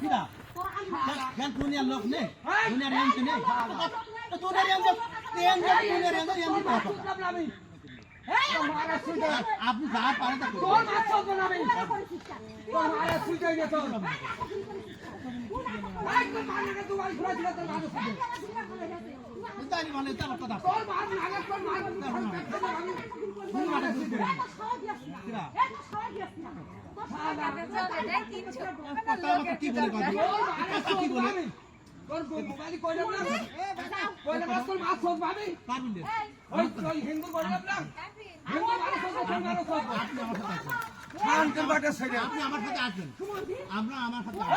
কিরা জ্ঞান দুনিয়ার লোক নেই দুনিয়ার এম তো নেই দুনিয়ার এম এম দুনিয়ার এম এম আপনি যা পারেন তা করুন। তাই মানে তার কথা আপনি আমার সাথে আসবেন আমার আমরা সাথে আসবেন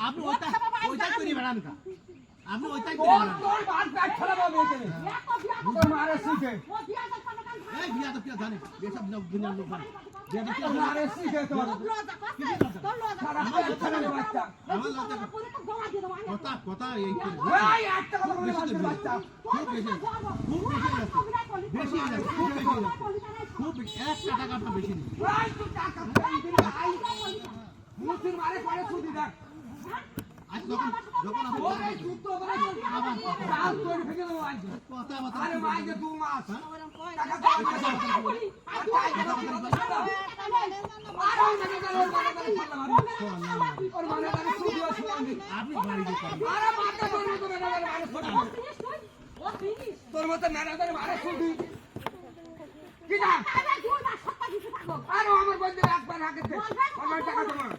আপনি যান বাড়ি যান এই কথা স্যার আপনি আপনি আমার সামনে আসতে পারেন আপনি ওইটা ওইটাই করে বেড়ান কা আপনি ওইটাই এই বিয়া তো কি জানে এসব লোক দুনিয়ার লোক জানে। বিয়া তো কি জানে আমার লজ্জা করে। কথা কথা এই করে। খুব বেশি তো বিয়ে। খুব বেশি খুব বেশি বেশি খুব বেশি খুব বেশি একটা টাকাটা বেশি নেই আজ যখন যখন আপনি কথা কথা আপনি বাড়ি যেতে তোর মতো ম্যানেজার মারে শুধু কি না আরও আমার বন্ধু একবার হাতে আমার টাকা তোমার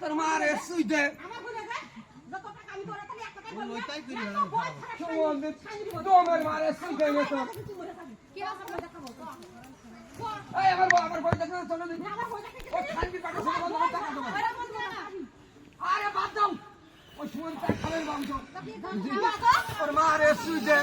তোর মারে করে বেড়ান তোমার মারে গেছো এই আমার আমার বই দেখে চলে ও খানকি পাটা শুনে বন্ধ করে আরে বাদ দাও ওই সুমন চা খাবেন বামছো তোর মারে শুইতে